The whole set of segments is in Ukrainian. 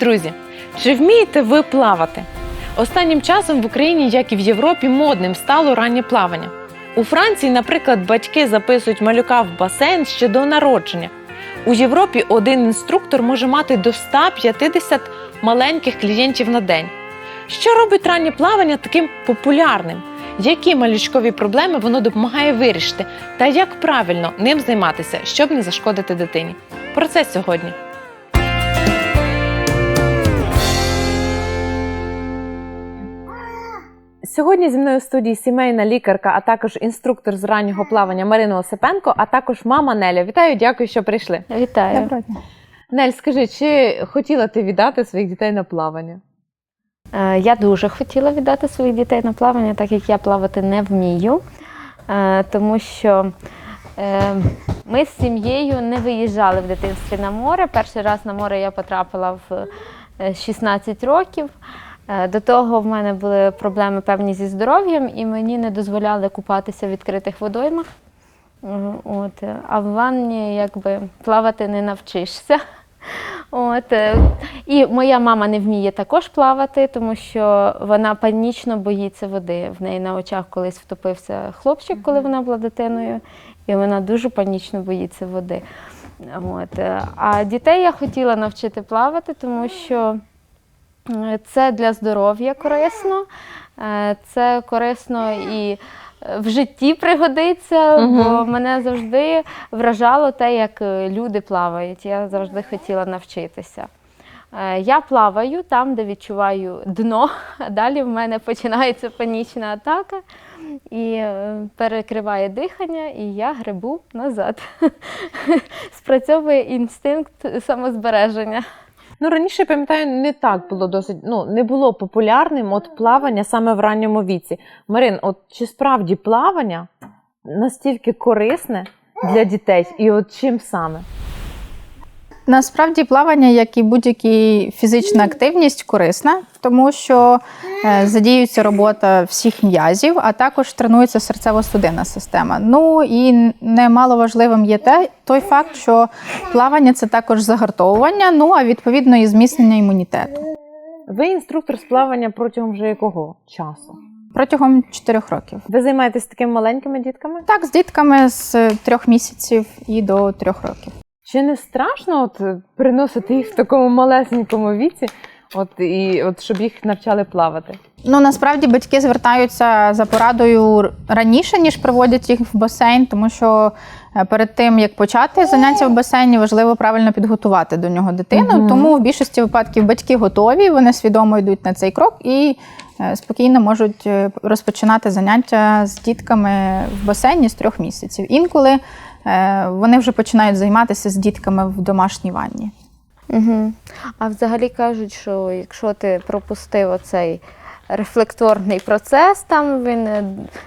друзі! Чи вмієте ви плавати? Останнім часом в Україні, як і в Європі, модним стало раннє плавання. У Франції, наприклад, батьки записують малюка в басейн ще до народження. У Європі один інструктор може мати до 150 маленьких клієнтів на день. Що робить раннє плавання таким популярним? Які малючкові проблеми воно допомагає вирішити, та як правильно ним займатися, щоб не зашкодити дитині? Про це сьогодні. Сьогодні зі мною в студії сімейна лікарка, а також інструктор з раннього плавання Марина Осипенко, а також мама Неля. Вітаю, дякую, що прийшли. Вітаю. Доброго дня. Нель, скажи, чи хотіла ти віддати своїх дітей на плавання? Е, Я дуже хотіла віддати своїх дітей на плавання, так як я плавати не вмію, Е, тому що е, ми з сім'єю не виїжджали в дитинстві на море. Перший раз на море я потрапила в е, 16 років. Е, До того в мене були проблеми певні зі здоров'ям, і мені не дозволяли купатися в відкритих водоймах. От, е, а в ванні якби плавати не навчишся. От, е, і моя мама не вміє також плавати, тому що вона панічно боїться води. В неї на очах колись втопився хлопчик, коли вона була дитиною, і вона дуже панічно боїться води. От. А дітей я хотіла навчити плавати, тому що це для здоров'я корисно, е, це корисно і е, в житті пригодиться, бо мене завжди вражало те, як е, люди плавають. Я завжди хотіла навчитися. Е, Я плаваю там, де відчуваю дно, а далі в мене починається панічна атака і е, перекриває дихання, і я грибу назад. Спрацьовує інстинкт самозбереження. Ну раніше пам'ятаю, не так було досить. Ну не було популярним от плавання саме в ранньому віці. Марин, от чи справді плавання настільки корисне для дітей, і от чим саме? Насправді плавання, як і будь-яка фізична активність, корисна, тому що е, задіюється робота всіх м'язів, а також тренується серцево-судинна система. Ну і немало важливим є те, той факт, що плавання це також загартовування, ну а відповідно і зміцнення імунітету. Ви інструктор з плавання протягом вже якого часу? Протягом 4 років. Ви займаєтесь такими маленькими дітками? Так, з дітками з трьох місяців і до трьох років. Чи не страшно от е, приносити їх в такому малесенькому віці, от і от щоб їх навчали плавати? Ну насправді батьки звертаються за порадою раніше, ніж приводять їх в басейн, тому що е, перед тим як почати заняття в басейні, важливо правильно підготувати до нього дитину. Мгм. Тому в більшості випадків батьки готові, вони свідомо йдуть на цей крок і е, спокійно можуть розпочинати заняття з дітками в басейні з трьох місяців. Інколи вони вже починають займатися з дітками в домашній ванні. Угу. А взагалі кажуть, що якщо ти пропустив оцей рефлекторний процес, там він е,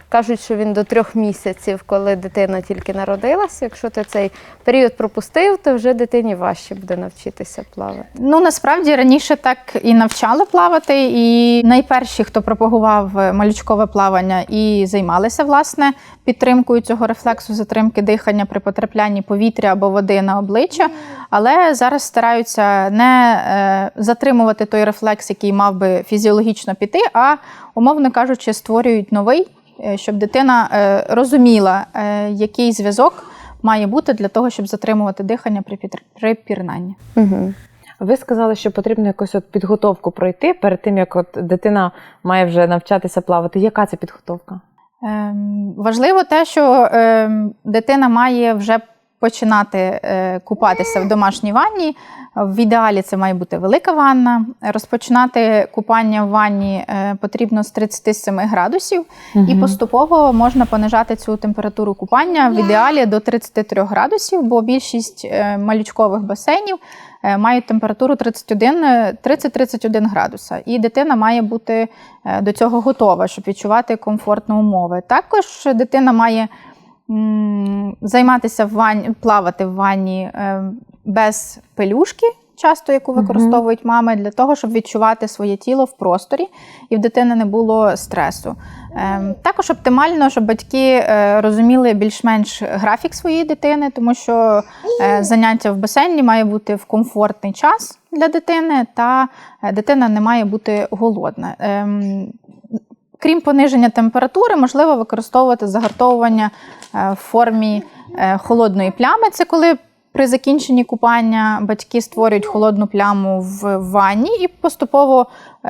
кажуть, що він до трьох місяців, коли дитина тільки народилася. Якщо ти цей період пропустив, то вже дитині важче буде навчитися плавати. Ну насправді раніше так і навчали плавати, і найперші, хто пропагував е, малючкове плавання і займалися власне підтримкою цього рефлексу затримки дихання при потраплянні повітря або води на обличчя, але зараз стараються не е, затримувати той рефлекс, який мав би фізіологічно піти, а умовно кажучи, створюють новий, е, щоб дитина е, розуміла, який зв'язок має бути для того, щоб затримувати дихання при пірнанні. Угу. Ви сказали, що потрібно якусь от підготовку пройти перед тим, як от дитина має вже навчатися плавати. Яка це підготовка? Ем, Важливо те, що ем, дитина має вже починати е, купатися в домашній ванні. В ідеалі це має бути велика ванна. Розпочинати купання в ванні е, потрібно з 37 градусів, і поступово можна понижати цю температуру купання в ідеалі до 33 градусів, бо більшість е, малючкових басейнів мають температуру 31, е, 30-31 градуса. І дитина має бути до цього готова, щоб відчувати комфортні умови. Також дитина має займатися в ванні, плавати в ванні е, без пелюшки. Часто, яку використовують мами, для того, щоб відчувати своє тіло в просторі і в дитини не було стресу. Ем, Також оптимально, щоб батьки е, розуміли більш-менш графік своєї дитини, тому що е, заняття в басейні має бути в комфортний час для дитини, та дитина не має бути голодна. Ем, Крім пониження температури, можливо використовувати загартовування в формі е, холодної плями. Це коли при закінченні купання батьки створюють холодну пляму в ванні і поступово е,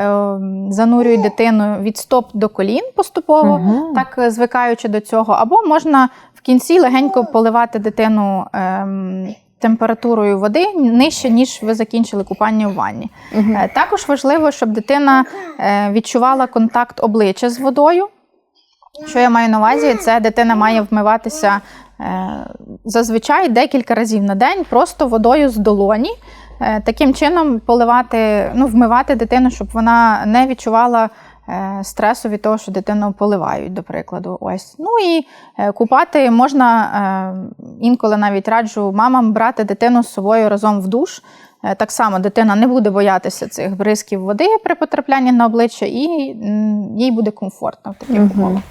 занурюють дитину від стоп до колін, поступово, Мгм. так е, звикаючи до цього. Або можна в кінці легенько поливати дитину. ем, Температурою води нижче, ніж ви закінчили купання в ванні. Е, Також важливо, щоб дитина е, відчувала контакт обличчя з водою. Що я маю на увазі, це дитина має вмиватися е, зазвичай декілька разів на день просто водою з долоні. Е, Таким чином поливати, ну, вмивати дитину, щоб вона не відчувала е, стресу від того, що дитину поливають, до прикладу. Ось. Ну і купати можна інколи навіть раджу мамам брати дитину з собою разом в душ. Так само дитина не буде боятися цих бризків води при потраплянні на обличчя, і їй буде комфортно в таких Мгм. умовах.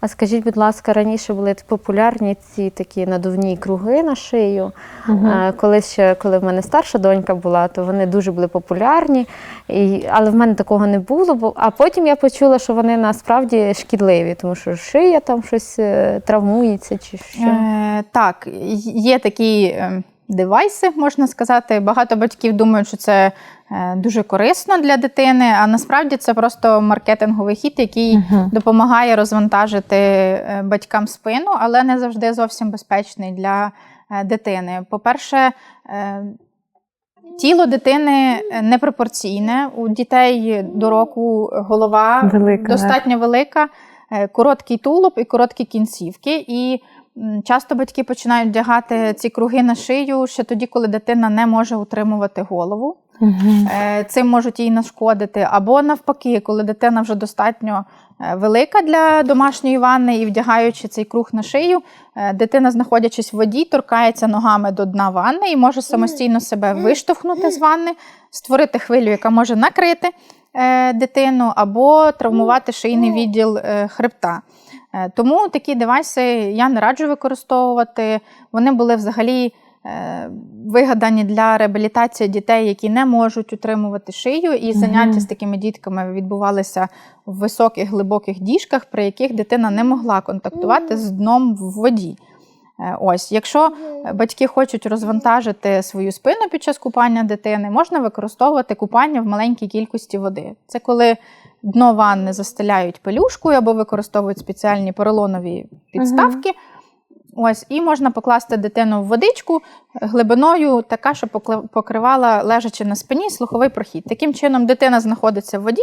А скажіть, будь ласка, раніше були популярні ці такі надувні круги на шию. Мгм. Е, Колись ще, коли в мене старша донька була, то вони дуже були популярні, і, але в мене такого не було. Бо, а потім я почула, що вони насправді шкідливі, тому що шия там щось е, травмується чи що. Е, так, є такі е, девайси, можна сказати. Багато батьків думають, що це е, дуже корисно для дитини, а насправді це просто маркетинговий хід, який Мгм. допомагає розвантажити е, батькам спину, але не завжди зовсім безпечний для е, дитини. По-перше, тіло дитини непропорційне. У дітей до року голова Велика, достатньо велика, короткий тулуб і короткі кінцівки. І часто батьки починають вдягати ці круги на шию ще тоді, коли дитина не може утримувати голову. Е, Цим можуть їй нашкодити. Або навпаки, коли дитина вже достатньо е, велика для домашньої ванни і вдягаючи цей круг на шию, е, дитина, знаходячись в воді, торкається ногами до дна ванни і може самостійно себе виштовхнути з ванни, створити хвилю, яка може накрити дитину, або травмувати шийний відділ е, хребта. Е, Тому такі девайси я не раджу використовувати. Вони були взагалі е, вигадані для реабілітації дітей, які не можуть утримувати шию, і заняття з такими дітками відбувалися в високих глибоких діжках, при яких дитина не могла контактувати з дном в воді. Е, Ось, якщо батьки хочуть розвантажити свою спину під час купання дитини, можна використовувати купання в маленькій кількості води. Це коли дно ванни застеляють пелюшкою або використовують спеціальні поролонові підставки. Ось, і можна покласти дитину в водичку глибиною, така, що покривала, лежачи на спині, слуховий прохід. Таким чином, дитина знаходиться в воді,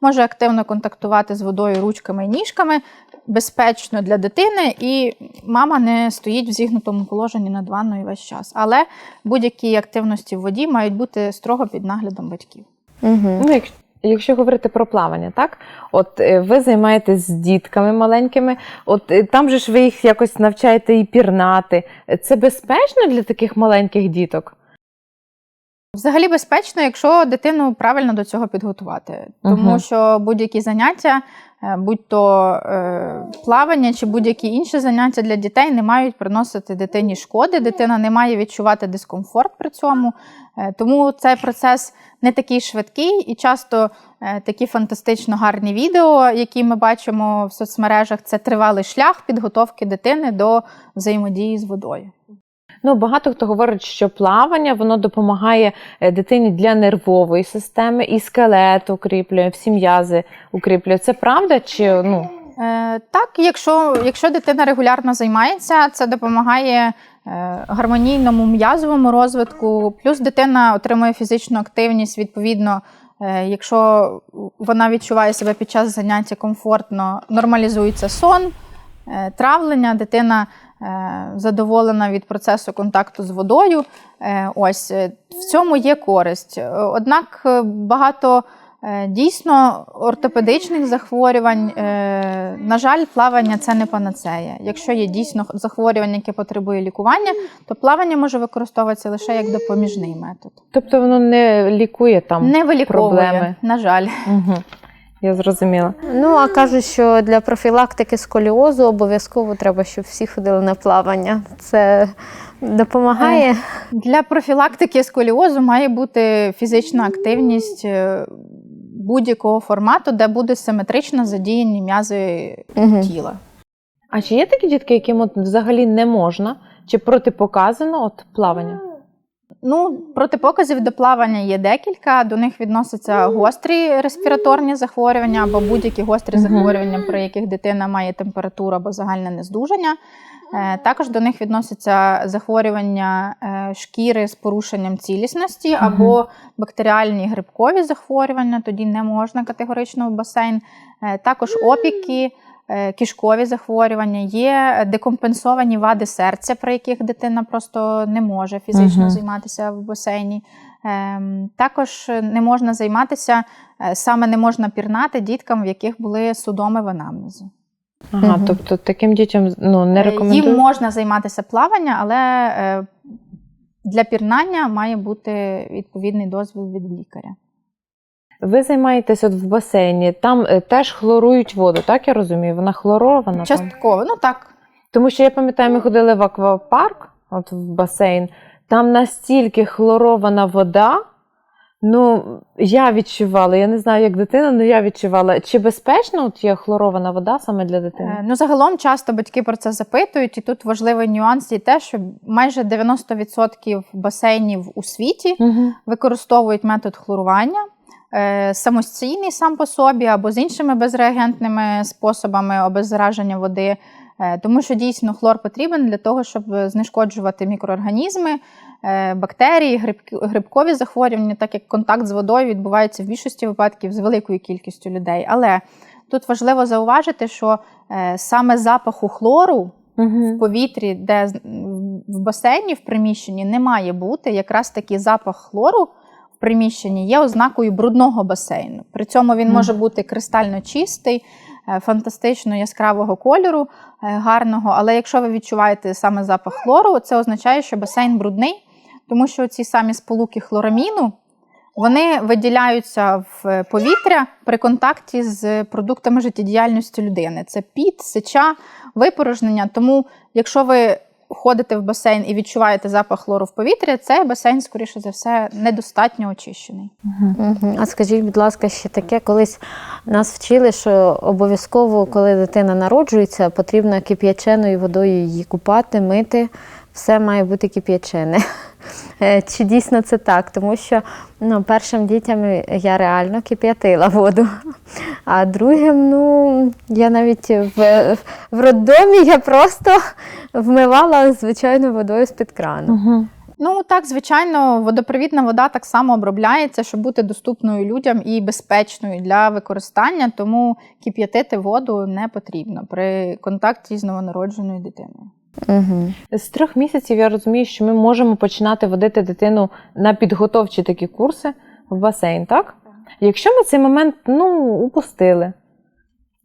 може активно контактувати з водою ручками і ніжками, безпечно для дитини, і мама не стоїть в зігнутому положенні над ванною весь час. Але будь-які активності в воді мають бути строго під наглядом батьків. Угу. Як, якщо говорити про плавання, так? От е, ви займаєтесь з дітками маленькими, от е, там же ж ви їх якось навчаєте і пірнати. Це безпечно для таких маленьких діток? Взагалі безпечно, якщо дитину правильно до цього підготувати. Тому Мгм. що будь-які заняття, е, будь то е, плавання чи будь-які інші заняття для дітей, не мають приносити дитині шкоди. Дитина не має відчувати дискомфорт при цьому. Е, Тому цей процес не такий швидкий і часто е, такі фантастично гарні відео, які ми бачимо в соцмережах, це тривалий шлях підготовки дитини до взаємодії з водою. Ну, багато хто говорить, що плавання воно допомагає е, дитині для нервової системи, і скелет укріплює, всі м'язи укріплює. Це правда? Чи ну Е, так, якщо, якщо дитина регулярно займається, це допомагає е, гармонійному м'язовому розвитку. Плюс дитина отримує фізичну активність. Відповідно, е, якщо вона відчуває себе під час заняття комфортно, нормалізується сон, е, травлення, дитина задоволена від процесу контакту з водою. Е, Ось е, в цьому є користь. Е, Однак е, багато е, дійсно ортопедичних захворювань, е, на жаль, плавання це не панацея. Якщо є дійсно захворювання, яке потребує лікування, то плавання може використовуватися лише як допоміжний метод. тобто воно не лікує там? Не виліковує, проблеми. на жаль. Угу. Я зрозуміла. Ну, а кажуть, що для профілактики сколіозу обов'язково треба, щоб всі ходили на плавання. Це допомагає. Для профілактики сколіозу має бути фізична активність е, будь-якого формату, де буде симетрично задіяні м'язи Мгм. тіла. А чи є такі дітки, яким от взагалі не можна, чи протипоказано от плавання? Ну, протипоказів до плавання є декілька. До них відносяться гострі респіраторні захворювання або будь-які гострі захворювання, при яких дитина має температуру або загальне нездужання. Е, Також до них відносяться захворювання е, шкіри з порушенням цілісності або бактеріальні грибкові захворювання, тоді не можна категорично в басейн. Е, Також опіки, е, кишкові захворювання, є декомпенсовані вади серця, при яких дитина просто не може фізично Мгм. займатися в басейні. Ем, Також не можна займатися, е, саме не можна пірнати діткам, в яких були судоми в анамнезі. Ага, Мгм. тобто таким дітям ну, не Е, рекомендують? Їм можна займатися плаванням, але для пірнання має бути відповідний дозвіл від лікаря. Ви займаєтесь от в басейні, там е, теж хлорують воду, так я розумію? Вона хлорована. Там? Частково, ну так. Тому що я пам'ятаю, ми ходили в аквапарк, от в басейн, там настільки хлорована вода. Ну, я відчувала, я не знаю, як дитина, але я відчувала, чи безпечно от є хлорована вода саме для дитини? Е, Ну, загалом часто батьки про це запитують, і тут важливий нюанс є те, що майже 90% басейнів у світі Угу. використовують метод хлорування. Е, Самостійний сам по собі або з іншими безреагентними способами обеззараження води, Е, тому що дійсно хлор потрібен для того, щоб знешкоджувати мікроорганізми, е, бактерії, грибкові захворювання, так як контакт з водою відбувається в більшості випадків з великою кількістю людей. Але тут важливо зауважити, що саме запаху хлору Угу. в повітрі, де в басейні, в приміщенні не має бути. Якраз такий запах хлору приміщенні є ознакою брудного басейну. При цьому він може бути кристально чистий, е, фантастично яскравого кольору, е, гарного. Але якщо ви відчуваєте саме запах хлору, це означає, що басейн брудний, тому що ці самі сполуки хлораміну. Вони виділяються в повітря при контакті з продуктами життєдіяльності людини. Це піт, сеча, випорожнення. Тому, якщо ви ходите в басейн і відчуваєте запах хлору в повітрі, цей басейн, скоріше за все, недостатньо очищений. А скажіть, будь ласка, ще таке, колись нас вчили, що обов'язково, коли дитина народжується, потрібно кип'яченою водою її купати, мити. Все має бути кип'ячене. Е, Чи дійсно це так? Тому що ну, першим дітям я реально кип'ятила воду. А другим, ну, я навіть в, в роддомі я просто вмивала звичайною водою з-під крану. Ну так, звичайно, водопровідна вода так само обробляється, щоб бути доступною людям і безпечною для використання, тому кип'ятити воду не потрібно при контакті з новонародженою дитиною. Угу. З трьох місяців я розумію, що ми можемо починати водити дитину на підготовчі такі курси в басейн, так? Якщо ми цей момент ну, упустили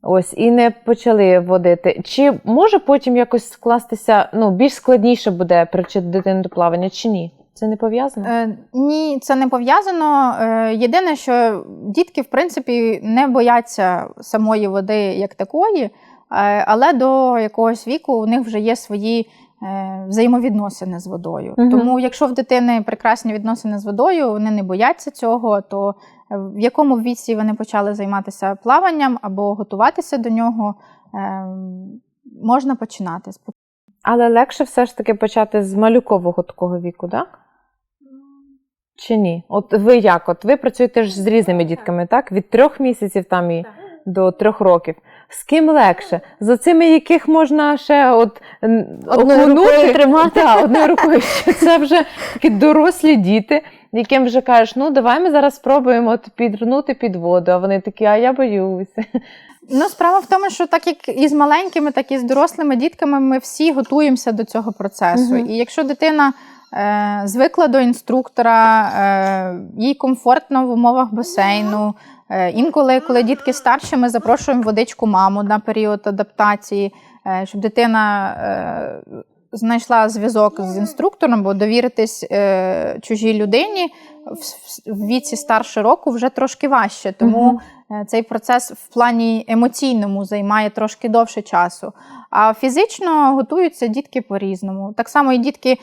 ось, і не почали водити, чи може потім якось скластися, ну, більш складніше буде привчити дитину до плавання, чи ні? Це не пов'язано? Е, ні, це не пов'язано. Е, єдине, що дітки, в принципі, не бояться самої води як такої, але до якогось віку у них вже є свої е, взаємовідносини з водою. Мгм. Тому, якщо в дитини прекрасні відносини з водою, вони не бояться цього, то е, в якому віці вони почали займатися плаванням або готуватися до нього, е, можна починати. Але легше все ж таки почати з малюкового такого віку, так? Чи ні? От ви як? От ви працюєте ж з різними дітками, так? Від трьох місяців там і до трьох років. З ким легше? З оцими, яких можна ще от окунути? рукою тримати. Так, одною рукою. Що Це вже такі дорослі діти, яким вже кажеш, ну давай ми зараз спробуємо от підрнути під воду. А вони такі, а я боюся. Ну, справа в тому, що так як і з маленькими, так і з дорослими дітками ми всі готуємося до цього процесу. Мгм. І якщо дитина е, звикла до інструктора, е, їй комфортно в умовах басейну. Е, інколи, коли дітки старші, ми запрошуємо водичку маму на період адаптації, е, щоб дитина е, знайшла зв'язок з інструктором, бо довіритись чужій людині в, віці старше року вже трошки важче. Тому цей процес в плані емоційному займає трошки довше часу. А фізично готуються дітки по-різному. Так само і дітки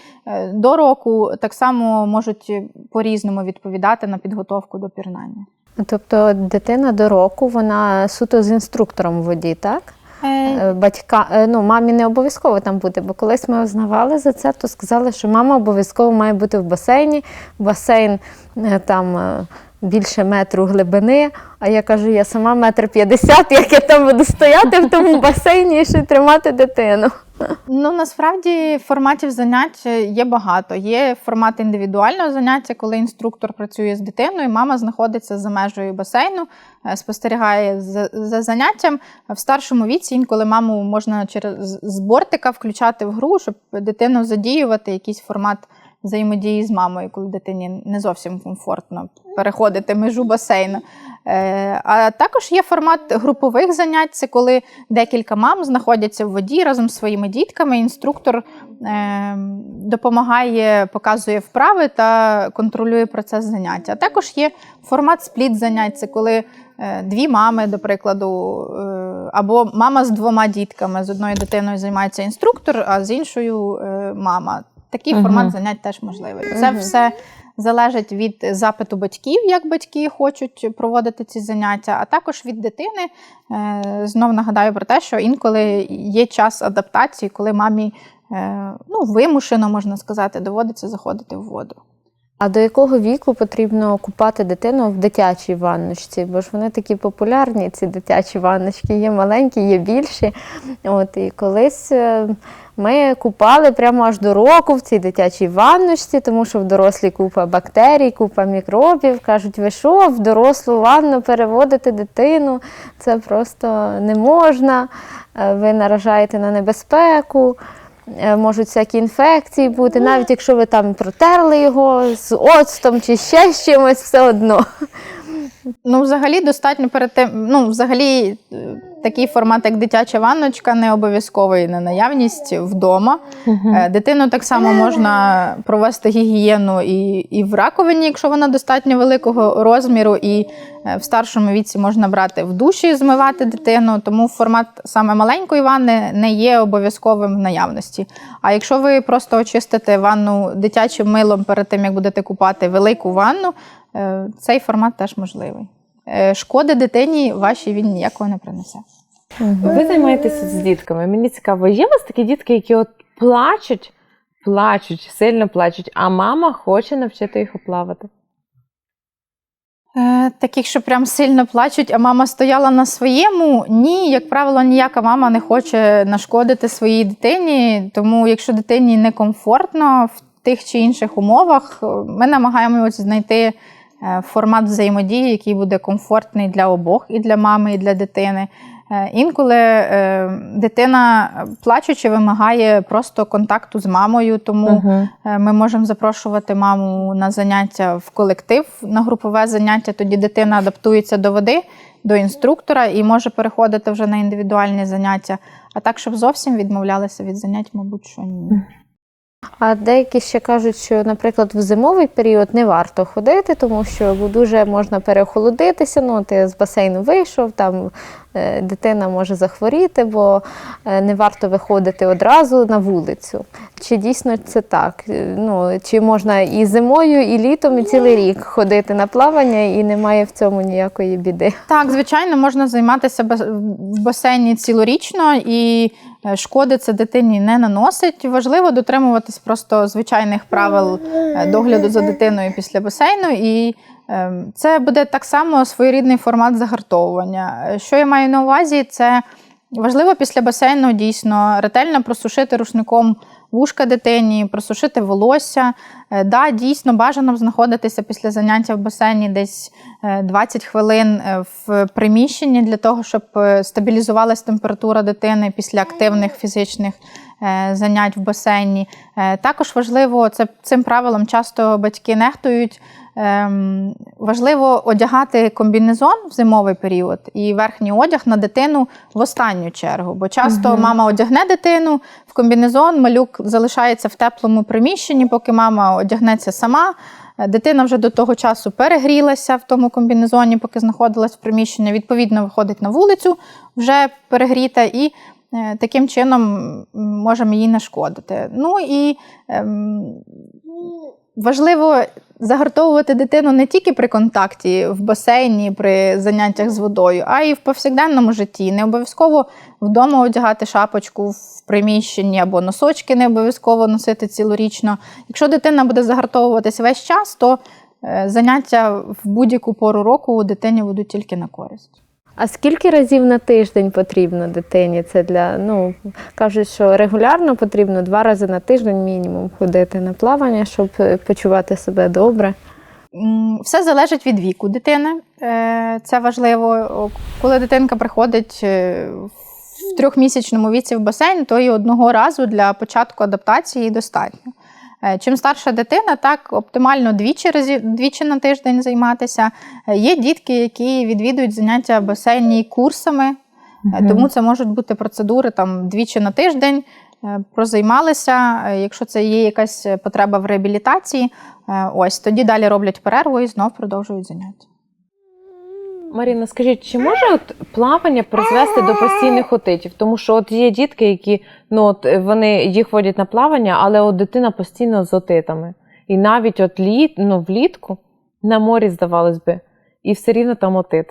до року так само можуть по-різному відповідати на підготовку до пірнання. Тобто дитина до року, вона суто з інструктором в воді, так? Е, Батька, е, ну, мамі не обов'язково там бути, бо колись ми узнавали за це, то сказали, що мама обов'язково має бути в басейні. Басейн е, там е, більше метру глибини. А я кажу, я сама метр п'ятдесят, як я там буду стояти в тому басейні і ще тримати дитину. Ну насправді форматів занять є багато. Є формат індивідуального заняття, коли інструктор працює з дитиною, мама знаходиться за межею басейну, е, спостерігає за, за заняттям. В старшому віці інколи маму можна через з бортика включати в гру, щоб дитину задіювати якийсь формат взаємодії з мамою, коли дитині не зовсім комфортно переходити межу басейну. Е, А також є формат групових занять, це коли декілька мам знаходяться в воді разом з своїми дітками. Інструктор е, допомагає, показує вправи та контролює процес заняття. А також є формат спліт занять, це коли е, дві мами, до прикладу, або мама з двома дітками. З одною дитиною займається інструктор, а з іншою мама. Такий Мгм. формат занять теж можливий. Це Мгм. все залежить від запиту батьків, як батьки хочуть проводити ці заняття, а також від дитини. знову Знов нагадаю про те, що інколи є час адаптації, коли мамі е, ну, вимушено, можна сказати, доводиться заходити в воду. А до якого віку потрібно купати дитину в дитячій ванночці? Бо ж вони такі популярні, ці дитячі ванночки, є маленькі, є більші. От, і колись е, ми купали прямо аж до року в цій дитячій ванночці, тому що в дорослій купа бактерій, купа мікробів. Кажуть, ви що, в дорослу ванну переводити дитину? Це просто не можна, е, ви наражаєте на небезпеку. Е, Можуть всякі інфекції бути, навіть якщо ви там протерли його з оцтом чи ще з чимось, все одно. Ну, взагалі, достатньо перед тим. Ну, взагалі, е, такий формат, як дитяча ванночка, не обов'язковий на наявність вдома. Е, Дитину так само можна провести гігієну і, і в раковині, якщо вона достатньо великого розміру, і е, в старшому віці можна брати в душі, змивати дитину. Тому формат саме маленької ванни не є обов'язковим в наявності. А якщо ви просто очистите ванну дитячим милом перед тим, як будете купати велику ванну, е, цей формат теж можливий. Е, Шкоди дитині вашій він ніякого не принесе. Ви займаєтеся з дітками. Мені цікаво, є у вас такі дітки, які от плачуть, плачуть, сильно плачуть, а мама хоче навчити їх оплавати? Е, Таких, що прям сильно плачуть, а мама стояла на своєму. Ні, як правило, ніяка мама не хоче нашкодити своїй дитині. Тому, якщо дитині некомфортно в тих чи інших умовах, ми намагаємося знайти формат взаємодії, який буде комфортний для обох, і для мами, і для дитини. Е, Інколи е, дитина е, плачучи вимагає просто контакту з мамою, тому Угу. Е, Ми можемо запрошувати маму на заняття в колектив, на групове заняття. Тоді дитина адаптується до води, до інструктора і може переходити вже на індивідуальні заняття. А так, щоб зовсім відмовлялися від занять, мабуть, що ні. А деякі ще кажуть, що, наприклад, в зимовий період не варто ходити, тому що дуже можна переохолодитися. Ну, ти з басейну вийшов, там е, дитина може захворіти, бо е, не варто виходити одразу на вулицю. Чи дійсно це так? Е, Ну, чи можна і зимою, і літом, і цілий рік ходити на плавання, і немає в цьому ніякої біди. Так, звичайно, можна займатися в басейні цілорічно і шкоди це дитині не наносить. Важливо дотримуватись просто звичайних правил е, догляду за дитиною після басейну. І е, це буде так само своєрідний формат загартовування. Е, Що я маю на увазі, це важливо після басейну дійсно ретельно просушити рушником вушка дитині, просушити волосся. Е, Да, дійсно бажано знаходитися після заняття в басейні десь е, 20 хвилин е, в приміщенні для того, щоб е, стабілізувалась температура дитини після активних фізичних е, занять в басейні. Е, Також важливо, це цим правилом часто батьки нехтують. Ем, Важливо одягати комбінезон в зимовий період і верхній одяг на дитину в останню чергу. Бо часто Мгм. мама одягне дитину в комбінезон, малюк залишається в теплому приміщенні, поки мама одягнеться сама. Е, Дитина вже до того часу перегрілася в тому комбінезоні, поки знаходилась в приміщенні. Відповідно, виходить на вулицю вже перегріта, і е, таким чином можемо їй нашкодити. Ну і ем, важливо загартовувати дитину не тільки при контакті в басейні, при заняттях з водою, а й в повсякденному житті. Не обов'язково вдома одягати шапочку в приміщенні або носочки не обов'язково носити цілорічно. Якщо дитина буде загартовуватися весь час, то е, заняття в будь-яку пору року у дитині будуть тільки на користь. А скільки разів на тиждень потрібно дитині? Це для ну кажуть, що регулярно потрібно два рази на тиждень мінімум ходити на плавання, щоб е, почувати себе добре. Все залежить від віку дитини. Е, Це важливо. Коли дитинка приходить е, в трьохмісячному віці в басейн, то і одного разу для початку адаптації достатньо. Е, Чим старша дитина, так оптимально двічі разі, двічі на тиждень займатися. Е, Є дітки, які відвідують заняття басейні курсами, угу. тому це можуть бути процедури там двічі на тиждень. Прозаймалися, якщо це є якась потреба в реабілітації, ось тоді далі роблять перерву і знов продовжують заняття. Маріна, скажіть, чи може от плавання призвести до постійних отитів? Тому що от є дітки, які ну от вони їх водять на плавання, але от дитина постійно з отитами. І навіть от літ, ну, влітку на морі, здавалось би, і все рівно там отит.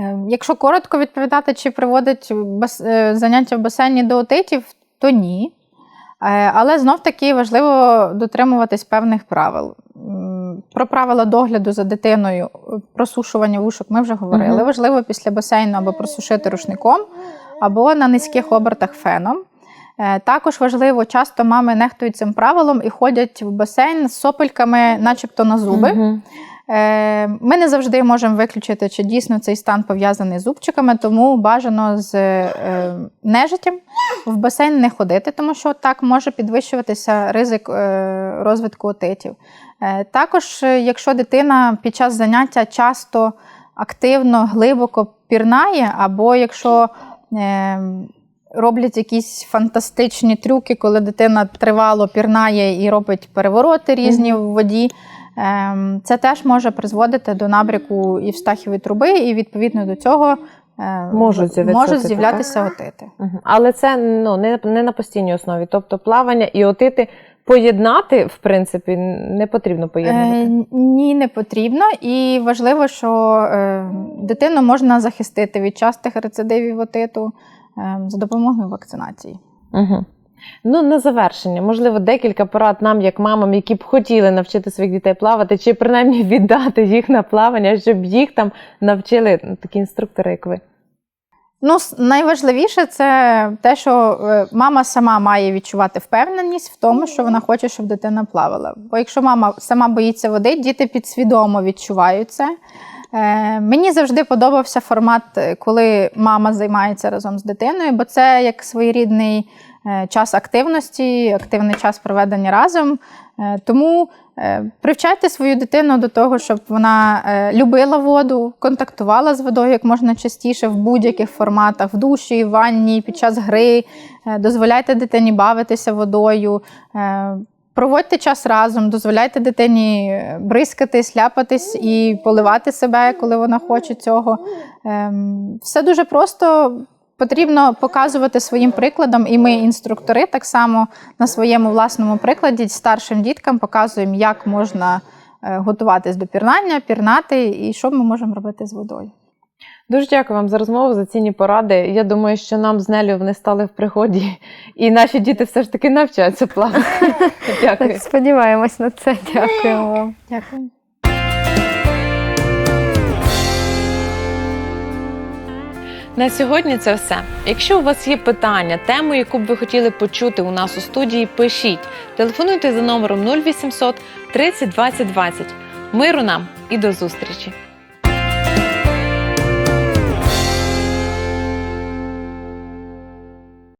Е, Якщо коротко відповідати, чи приводить бас- е, заняття в басейні до отитів, то ні. Е, Але знов таки важливо дотримуватись певних правил. Про правила догляду за дитиною, е, просушування вушок ми вже говорили. Мгм. Важливо після басейну або просушити рушником, або на низьких обертах феном. Е, Також важливо, часто мами нехтують цим правилом і ходять в басейн з сопельками, начебто на зуби. Е, Ми не завжди можемо виключити, чи дійсно цей стан пов'язаний з зубчиками, тому бажано з нежиттям в басейн не ходити, тому що так може підвищуватися ризик розвитку отитів. Е, Також, е, якщо дитина під час заняття часто активно, глибоко пірнає, або якщо е, роблять якісь фантастичні трюки, коли дитина тривало пірнає і робить перевороти різні в воді. Це теж може призводити до набряку і встахівої труби, і відповідно до цього Можуть можуть з'являтися отити. Але це ну, не, не на постійній основі. Тобто плавання і отити поєднати, в принципі, не потрібно поєднувати. Е, Ні, не потрібно. І важливо, що е, дитину можна захистити від частих рецидивів отиту е, за допомогою вакцинації. Угу. Ну, на завершення, можливо, декілька порад нам, як мамам, які б хотіли навчити своїх дітей плавати, чи принаймні віддати їх на плавання, щоб їх там навчили ну, такі інструктори, як ви. Ну, найважливіше це те, що е, мама сама має відчувати впевненість в тому, що вона хоче, щоб дитина плавала. Бо якщо мама сама боїться води, діти підсвідомо відчувають це. Е, Мені завжди подобався формат, е, коли мама займається разом з дитиною, бо це як своєрідний час активності, активний час проведення разом. Тому привчайте свою дитину до того, щоб вона е, любила воду, контактувала з водою як можна частіше в будь-яких форматах, в душі, в ванні, під час гри. Е, Дозволяйте дитині бавитися водою. е, Проводьте час разом, дозволяйте дитині е, бризкатись, ляпатись і поливати себе, коли вона хоче цього. Ем, Все дуже просто. Потрібно показувати своїм прикладом, і ми, інструктори, так само на своєму власному прикладі старшим діткам показуємо, як можна е, готуватись до пірнання, пірнати і що ми можемо робити з водою. Дуже дякую вам за розмову, за цінні поради. Я думаю, що нам з Нелю вони стали в пригоді, і наші діти все ж таки навчаються плавати. Дякую. Так, сподіваємось на це. Дякуємо вам. Дякую. На сьогодні це все. Якщо у вас є питання, тему, яку б ви хотіли почути у нас у студії, пишіть. Телефонуйте за номером 0800 30 20 20. Миру нам і до зустрічі!